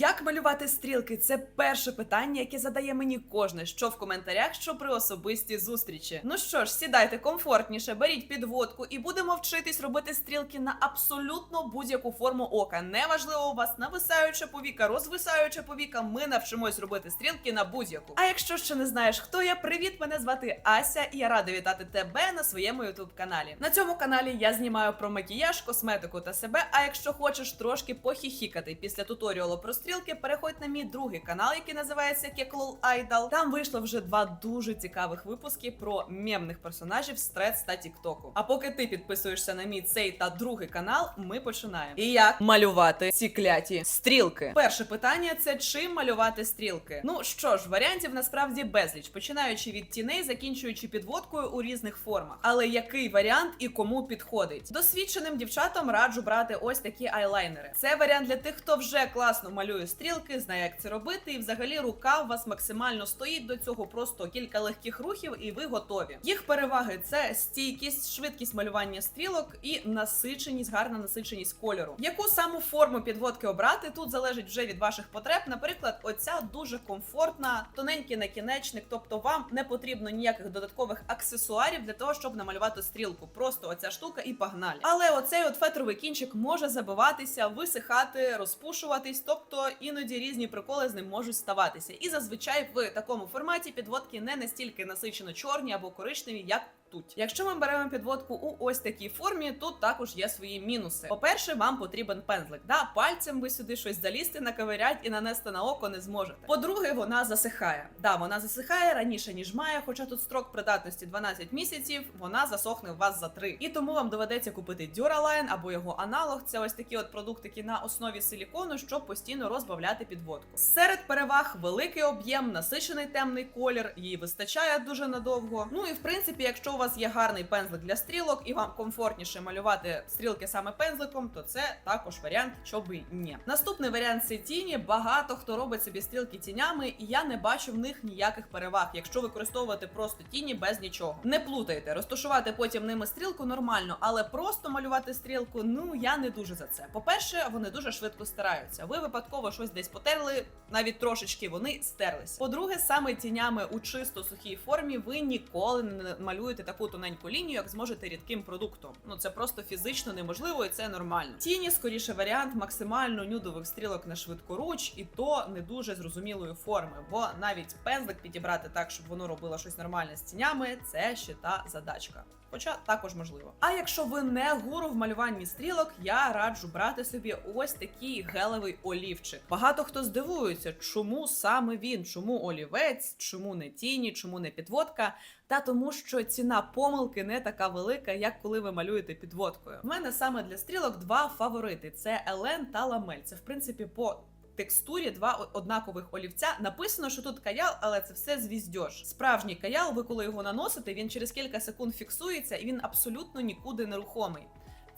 Як малювати стрілки? Це перше питання, яке задає мені кожне, що в коментарях, що при особистій зустрічі. Ну що ж, сідайте комфортніше, беріть підводку і будемо вчитись робити стрілки на абсолютно будь-яку форму ока. Неважливо у вас нависаюча повіка, розвисаюча повіка. Ми навчимось робити стрілки на будь-яку. А якщо ще не знаєш, хто я, привіт! Мене звати Ася, і я рада вітати тебе на своєму ютуб каналі. На цьому каналі я знімаю про макіяж, косметику та себе. А якщо хочеш трошки похіхікати після туторіалу про стрілки, переходь на мій другий канал, який називається Кеклол Айдал. Там вийшло вже два дуже цікавих випуски про мемних персонажів з Threads та Тіктоку. А поки ти підписуєшся на мій цей та другий канал, ми починаємо. І як малювати ці кляті стрілки? Перше питання це чим малювати стрілки. Ну що ж, варіантів насправді безліч, починаючи від тіней, закінчуючи підводкою у різних формах. Але який варіант і кому підходить? Досвідченим дівчатам раджу брати ось такі айлайнери. Це варіант для тих, хто вже класно малює стрілки, знає, як це робити, і взагалі рука у вас максимально стоїть до цього. Просто кілька легких рухів, і ви готові. Їх переваги це стійкість, швидкість малювання стрілок і насиченість, гарна насиченість кольору. Яку саму форму підводки обрати тут залежить вже від ваших потреб. Наприклад, оця дуже комфортна, тоненький накінечник, тобто вам не потрібно ніяких додаткових аксесуарів для того, щоб намалювати стрілку. Просто оця штука і погнали. Але оцей от фетровий кінчик може забиватися, висихати, розпушуватись, тобто іноді різні приколи з ним можуть ставатися. І зазвичай в такому форматі підводки не настільки насичено чорні або коричневі, як тут. Якщо ми беремо підводку у ось такій формі, тут також є свої мінуси. По-перше, вам потрібен пензлик. Да, пальцем ви сюди щось залізти, наковирять і нанести на око не зможете. По-друге, вона засихає. Да, вона засихає раніше ніж має, хоча тут строк придатності 12 місяців, вона засохне у вас за 3. І тому вам доведеться купити Duraline або його аналог. Це ось такі от продуктики на основі силікону, щоб постійно розбавляти підводку. Серед переваг великий об'єм, насичений темний колір, її вистачає дуже надовго. Ну і в принципі, якщо у вас є гарний пензлик для стрілок і вам комфортніше малювати стрілки саме пензликом, то це також варіант, щоб і ні. Наступний варіант це тіні. Багато хто робить собі стрілки тінями, і я не бачу в них ніяких переваг, якщо використовувати просто тіні без нічого. Не плутайте, розташувати потім ними стрілку нормально, але просто малювати стрілку, ну я не дуже за це. По-перше, вони дуже швидко стараються. Ви випадково щось десь потерли, навіть трошечки вони стерлись. По-друге, саме тінями у чисто сухій формі ви ніколи не малюєте таку тоненьку лінію, як зможете рідким продуктом. Ну це просто фізично неможливо, і це нормально. Тіні, скоріше, варіант максимально нюдових стрілок на швидкоруч, і то не дуже зрозумілої форми, бо навіть пензлик підібрати так, щоб воно робило щось нормальне з тінями, це ще та задачка. Хоча також можливо. А якщо ви не гуру в малюванні стрілок, я раджу брати собі ось такий гелевий олівчик. Багато хто здивується, чому саме він, чому олівець, чому не тіні, чому не підводка. Та тому, що ціна помилки не така велика, як коли ви малюєте підводкою. У мене саме для стрілок два фаворити: це Елен та Ламель. Це в принципі по. Текстурі два однакових олівця. Написано, що тут каял, але це все звіздьош. Справжній каял, ви коли його наносите, він через кілька секунд фіксується і він абсолютно нікуди не рухомий.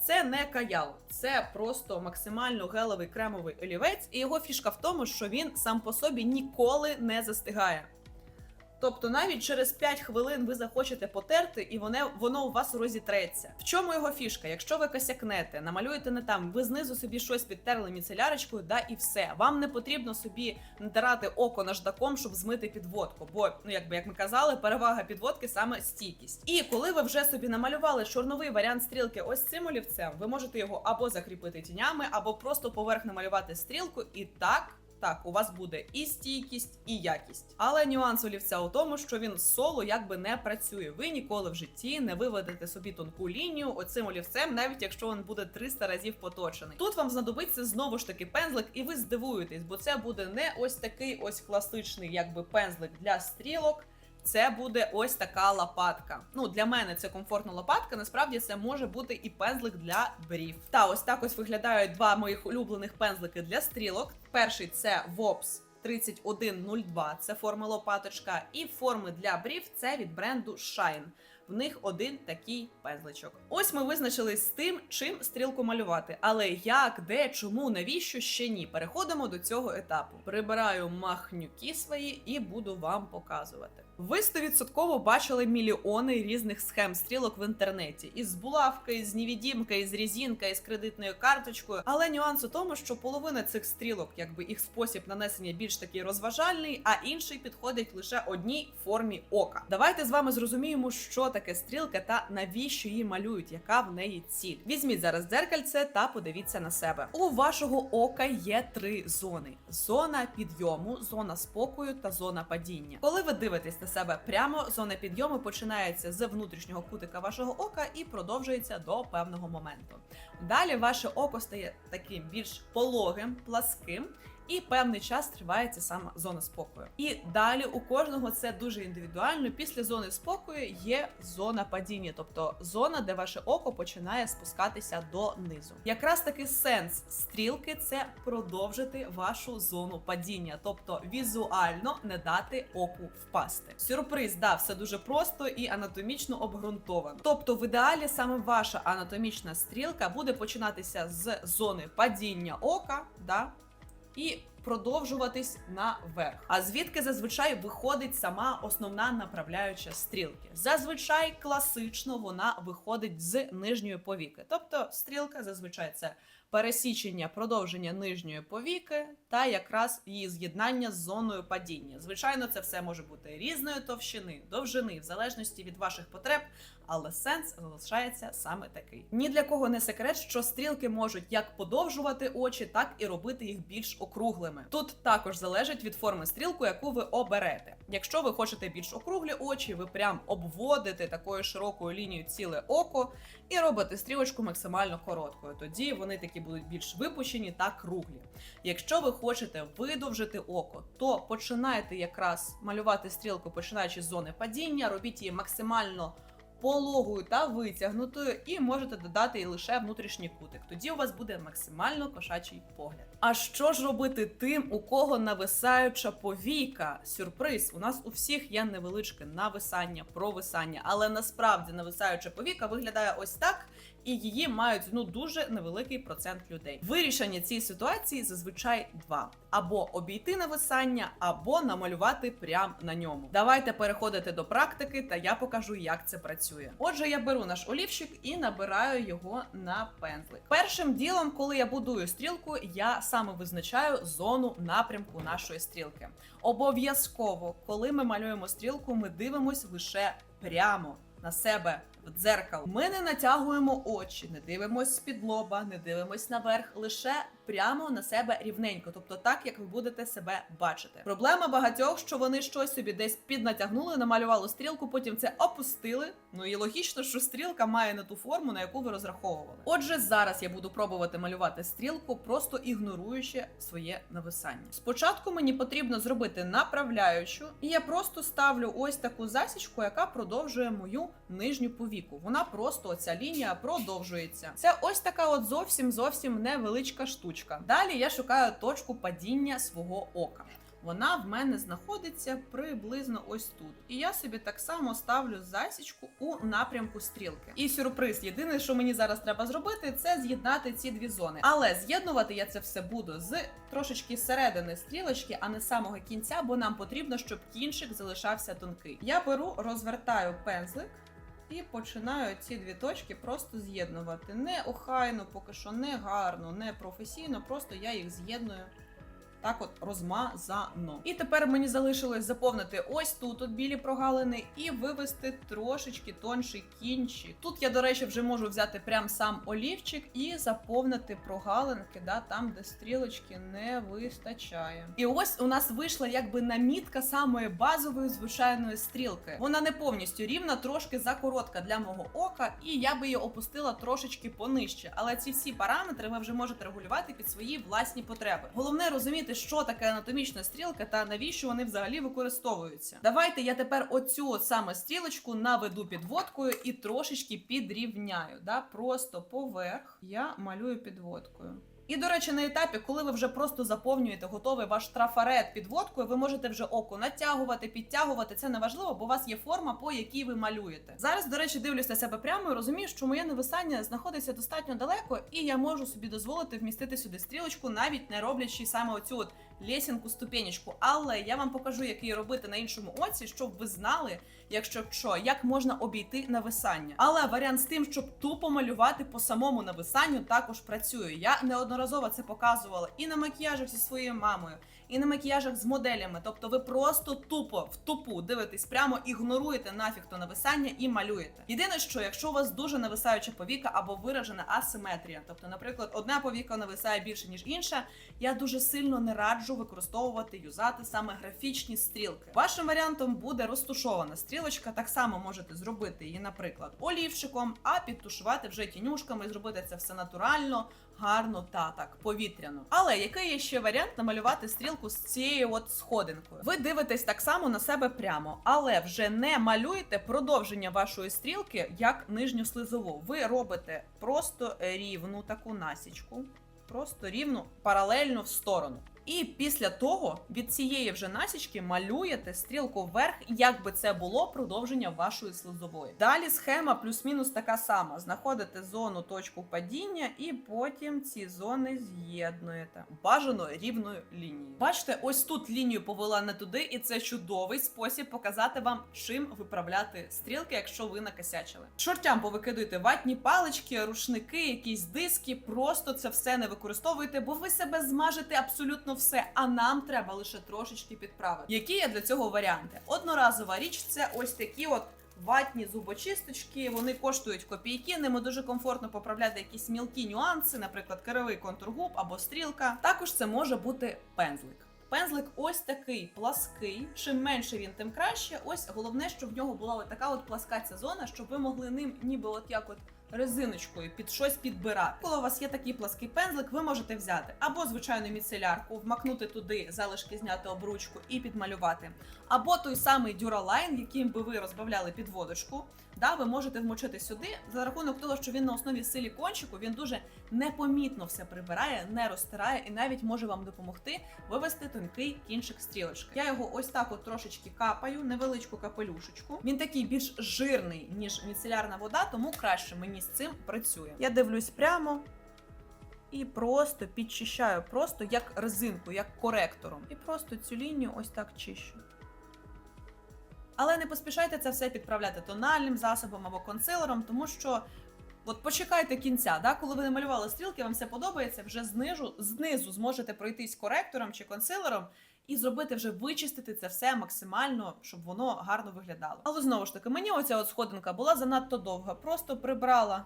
Це не каял, це просто максимально гелевий кремовий олівець, і його фішка в тому, що він сам по собі ніколи не застигає. Тобто навіть через 5 хвилин ви захочете потерти, і воно, воно у вас розітреться. В чому його фішка? Якщо ви косякнете, намалюєте не там, ви знизу собі щось підтерли міцелярочкою, да і все. Вам не потрібно собі натирати око наждаком, щоб змити підводку. Бо, ну якби як ми казали, перевага підводки саме стійкість. І коли ви вже собі намалювали чорновий варіант стрілки ось цим олівцем, ви можете його або закріпити тінями, або просто поверх намалювати стрілку, і так. Так, у вас буде і стійкість, і якість. Але нюанс олівця у тому, що він соло якби не працює. Ви ніколи в житті не виведете собі тонку лінію оцим олівцем, навіть якщо він буде 300 разів поточений. Тут вам знадобиться знову ж таки пензлик, і ви здивуєтесь, бо це буде не ось такий ось класичний, якби пензлик для стрілок. Це буде ось така лопатка. Ну для мене це комфортна лопатка. Насправді це може бути і пензлик для брів. Та ось так ось виглядають два моїх улюблених пензлики для стрілок. Перший це Vops 3102, це форми лопаточка, і форми для брів це від бренду Shine. В них один такий пензличок. Ось ми визначились з тим, чим стрілку малювати. Але як, де, чому, навіщо ще ні. Переходимо до цього етапу. Прибираю махнюки свої і буду вам показувати. Ви 100% бачили мільйони різних схем стрілок в інтернеті із булавкою, з невідімкою, з різінкою, з кредитною карточкою. Але нюанс у тому, що половина цих стрілок, якби їх спосіб нанесення більш такий розважальний, а інший підходить лише одній формі ока. Давайте з вами зрозуміємо, що таке стрілка та навіщо її малюють, яка в неї ціль. Візьміть зараз дзеркальце та подивіться на себе. У вашого ока є три зони: зона підйому, зона спокою та зона падіння. Коли ви дивитесь на себе прямо, зона підйому починається з внутрішнього кутика вашого ока і продовжується до певного моменту. Далі ваше око стає таким більш пологим, пласким. І певний час тривається саме зона спокою. І далі у кожного це дуже індивідуально. Після зони спокою є зона падіння, тобто зона, де ваше око починає спускатися донизу. Якраз таки сенс стрілки це продовжити вашу зону падіння, тобто візуально не дати оку впасти. Сюрприз, да, все дуже просто і анатомічно обґрунтовано. Тобто, в ідеалі саме ваша анатомічна стрілка буде починатися з зони падіння ока, да, і продовжуватись наверх. А звідки зазвичай виходить сама основна направляюча стрілки? Зазвичай класично вона виходить з нижньої повіки. Тобто стрілка зазвичай це пересічення продовження нижньої повіки та якраз її з'єднання з зоною падіння. Звичайно, це все може бути різної товщини, довжини, в залежності від ваших потреб, але сенс залишається саме такий. Ні для кого не секрет, що стрілки можуть як подовжувати очі, так і робити їх більш округлими. Тут також залежить від форми стрілку, яку ви оберете. Якщо ви хочете більш округлі очі, ви прям обводите такою широкою лінією ціле око і робите стрілочку максимально короткою. Тоді вони такі будуть більш випущені та круглі. Якщо ви хочете видовжити око, то починайте якраз малювати стрілку, починаючи з зони падіння, робіть її максимально пологою та витягнутою, і можете додати і лише внутрішній кутик. Тоді у вас буде максимально кошачий погляд. А що ж робити тим, у кого нависаюча повіка? Сюрприз, у нас у всіх є невеличке нависання, провисання, але насправді нависаюча повіка виглядає ось так. І її мають ну дуже невеликий процент людей. Вирішення цієї ситуації зазвичай два: або обійти нависання, або намалювати прямо на ньому. Давайте переходити до практики, та я покажу, як це працює. Отже, я беру наш олівчик і набираю його на пензлик. Першим ділом, коли я будую стрілку, я саме визначаю зону напрямку нашої стрілки. Обов'язково, коли ми малюємо стрілку, ми дивимось лише прямо на себе дзеркало. Ми не натягуємо очі, не дивимось з-під лоба, не дивимось наверх, лише прямо на себе рівненько, тобто так, як ви будете себе бачити. Проблема багатьох, що вони щось собі десь піднатягнули, намалювали стрілку, потім це опустили. Ну і логічно, що стрілка має не ту форму, на яку ви розраховували. Отже, зараз я буду пробувати малювати стрілку, просто ігноруючи своє нависання. Спочатку мені потрібно зробити направляючу, і я просто ставлю ось таку засічку, яка продовжує мою нижню повіку. Вона просто оця лінія продовжується. Це ось така от зовсім зовсім невеличка штучка. Далі я шукаю точку падіння свого ока. Вона в мене знаходиться приблизно ось тут. І я собі так само ставлю засічку у напрямку стрілки. І сюрприз, єдине, що мені зараз треба зробити, це з'єднати ці дві зони. Але з'єднувати я це все буду з трошечки середини стрілочки, а не самого кінця, бо нам потрібно, щоб кінчик залишався тонкий. Я беру, розвертаю пензлик. І починаю ці дві точки просто з'єднувати. Не охайно, поки що не гарно, не професійно, просто я їх з'єдную так от розмазано. І тепер мені залишилось заповнити ось тут от білі прогалини і вивести трошечки тонший кінчик. Тут я, до речі, вже можу взяти прям сам олівчик і заповнити прогалинки, да, там, де стрілочки не вистачає. І ось у нас вийшла якби намітка самої базової звичайної стрілки. Вона не повністю рівна, трошки закоротка для мого ока, і я би її опустила трошечки понижче. Але ці всі параметри ви вже можете регулювати під свої власні потреби. Головне розуміти, що таке анатомічна стрілка та навіщо вони взагалі використовуються. Давайте я тепер оцю саме стрілочку наведу підводкою і трошечки підрівняю. Да? Просто поверх я малюю підводкою. І, до речі, на етапі, коли ви вже просто заповнюєте готовий ваш трафарет підводкою, ви можете вже око натягувати, підтягувати. Це не важливо, бо у вас є форма, по якій ви малюєте. Зараз, до речі, дивлюся себе прямо і розумію, що моє нависання знаходиться достатньо далеко, і я можу собі дозволити вмістити сюди стрілочку, навіть не роблячи саме оцю от лесінку, ступенечку. Але я вам покажу, як її робити на іншому оці, щоб ви знали, якщо що, як можна обійти нависання. Але варіант з тим, щоб тупо малювати по самому нависанню, також працює. Я неодноразово це показувала і на макіяжах зі своєю мамою, і на макіяжах з моделями. Тобто ви просто тупо в тупу дивитесь прямо, ігноруєте нафіг то нависання і малюєте. Єдине, що якщо у вас дуже нависаюча повіка або виражена асиметрія, тобто, наприклад, одна повіка нависає більше ніж інша, я дуже сильно не раджу використовувати юзати саме графічні стрілки. Вашим варіантом буде розтушована стрілочка. Так само можете зробити її, наприклад, олівчиком, а підтушувати вже тінюшками, зробити це все натурально, гарно та так повітряно. Але який є ще варіант намалювати стрілку з цією от сходинкою? Ви дивитесь так само на себе прямо, але вже не малюєте продовження вашої стрілки як нижню слизову. Ви робите просто рівну таку насічку, просто рівну паралельно в сторону. І після того від цієї вже насічки малюєте стрілку вверх, як би це було продовження вашої слизової. Далі схема плюс-мінус така сама. Знаходите зону точку падіння, і потім ці зони з'єднуєте. Бажано рівною лінією. Бачите, ось тут лінію повела не туди, і це чудовий спосіб показати вам, чим виправляти стрілки, якщо ви накосячили. Шортям повикидуйте ватні палички, рушники, якісь диски. Просто це все не використовуйте, бо ви себе змажете абсолютно все. А нам треба лише трошечки підправити. Які є для цього варіанти? Одноразова річ це ось такі от. Ватні зубочисточки, вони коштують копійки, ними дуже комфортно поправляти якісь мілкі нюанси, наприклад, кривий контур губ або стрілка. Також це може бути пензлик. Пензлик ось такий плаский. Чим менше він, тим краще. Ось головне, щоб в нього була така от пласка ця зона, щоб ви могли ним, ніби от як от резиночкою під щось підбирати. Коли у вас є такий плаский пензлик, ви можете взяти або звичайну міцелярку, вмакнути туди залишки, зняти обручку і підмалювати, або той самий дюралайн, яким би ви розбавляли підводочку. Да, ви можете вмочити сюди за рахунок того, що він на основі силікончику, він дуже непомітно все прибирає, не розтирає і навіть може вам допомогти вивести тонкий кінчик стрілочки. Я його ось так от трошечки капаю, невеличку капелюшечку. Він такий більш жирний, ніж міцелярна вода, тому краще мені з цим працює. Я дивлюсь прямо. І просто підчищаю, просто як резинку, як коректором. І просто цю лінію ось так чищу. Але не поспішайте це все підправляти тональним засобом або консилером, тому що от почекайте кінця, да? коли ви намалювали стрілки, вам все подобається, вже знизу, знизу зможете пройтись коректором чи консилером і зробити вже вичистити це все максимально, щоб воно гарно виглядало. Але знову ж таки, мені оця от сходинка була занадто довга. Просто прибрала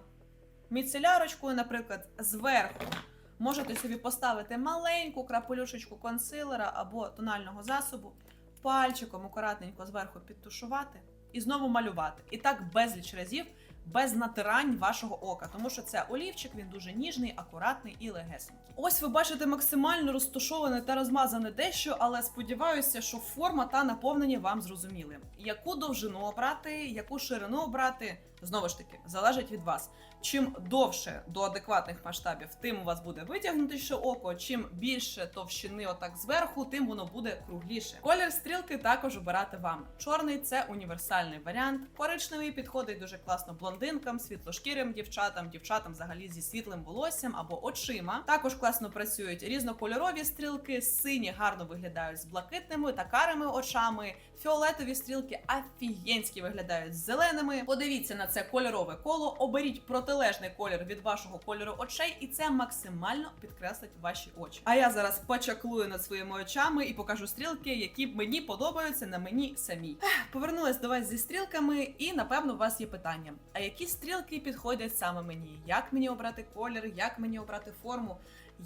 міцелярочкою, наприклад, зверху. Можете собі поставити маленьку крапелюшечку консилера або тонального засобу, пальчиком акуратненько зверху підтушувати і знову малювати. І так безліч разів, без натирань вашого ока, тому що це олівчик, він дуже ніжний, акуратний і легесенький. Ось ви бачите максимально розташоване та розмазане дещо, але сподіваюся, що форма та наповнення вам зрозуміли. Яку довжину обрати, яку ширину обрати, знову ж таки, залежить від вас. Чим довше до адекватних масштабів, тим у вас буде витягнутіше око. Чим більше товщини отак зверху, тим воно буде кругліше. Колір стрілки також обирати вам. Чорний це універсальний варіант. Коричневий підходить дуже класно блондинкам, світлошкірим дівчатам, дівчатам взагалі зі світлим волоссям або очима. Також класно працюють різнокольорові стрілки, сині гарно виглядають з блакитними та карими очами. Фіолетові стрілки офігенські виглядають з зеленими. Подивіться на це кольорове коло, оберіть протилежний колір від вашого кольору очей, і це максимально підкреслить ваші очі. А я зараз почаклую над своїми очами і покажу стрілки, які мені подобаються на мені самій. Повернулась до вас зі стрілками, і напевно у вас є питання: а які стрілки підходять саме мені? Як мені обрати колір, як мені обрати форму?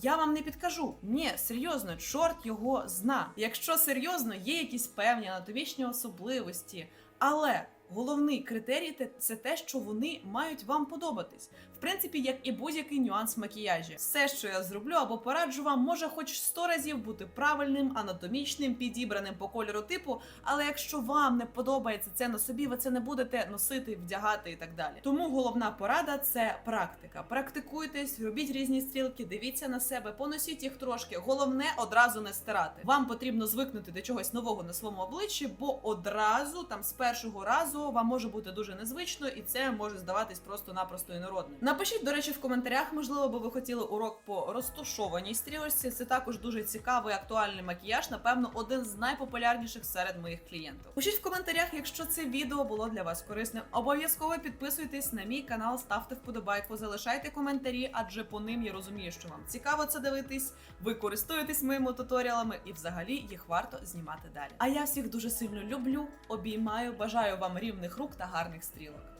Я вам не підкажу. Ні, серйозно, чорт його зна. Якщо серйозно, є якісь певні анатомічні особливості, але головний критерій те- це те, що вони мають вам подобатись. В принципі, як і будь-який нюанс в макіяжі. Все, що я зроблю або пораджу вам, може хоч 100 разів бути правильним, анатомічним, підібраним по кольору типу, але якщо вам не подобається це на собі, ви це не будете носити, вдягати і так далі. Тому головна порада це практика. Практикуйтесь, робіть різні стрілки, дивіться на себе, поносіть їх трошки. Головне одразу не стирати. Вам потрібно звикнути до чогось нового на своєму обличчі, бо одразу там з першого разу разу вам може бути дуже незвично, і це може здаватись просто-напросто інородним. Напишіть, до речі, в коментарях, можливо, би ви хотіли урок по розтушованій стрілочці. Це також дуже цікавий актуальний макіяж. Напевно, один з найпопулярніших серед моїх клієнтів. Пишіть в коментарях, якщо це відео було для вас корисним. Обов'язково підписуйтесь на мій канал, ставте вподобайку, залишайте коментарі, адже по ним я розумію, що вам цікаво це дивитись. Ви користуєтесь моїми туторіалами, і взагалі їх варто знімати далі. А я всіх дуже сильно люблю, обіймаю, бажаю вам рівних рук та гарних стрілок.